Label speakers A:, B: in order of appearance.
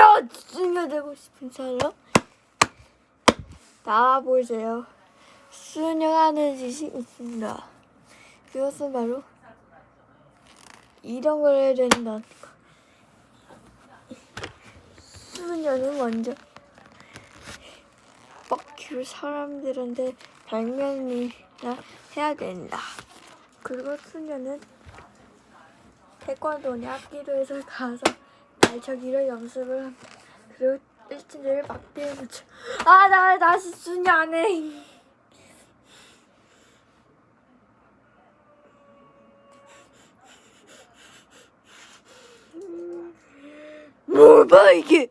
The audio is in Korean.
A: 야 수녀 되고 싶은 사람 나와 보세요. 수녀가 하는 짓이 있습니다. 그것은 바로 이런 걸 해야 된다. 수녀는 먼저 뻑큐 사람들한테 발명이나 해야 된다. 그리고 수녀는 태권도냐 학기로에서 가서 날차기를 연습을. 그리고 일진들을 막대에 붙여 아 나 다시 수녀 안 해. 뭘봐 이게?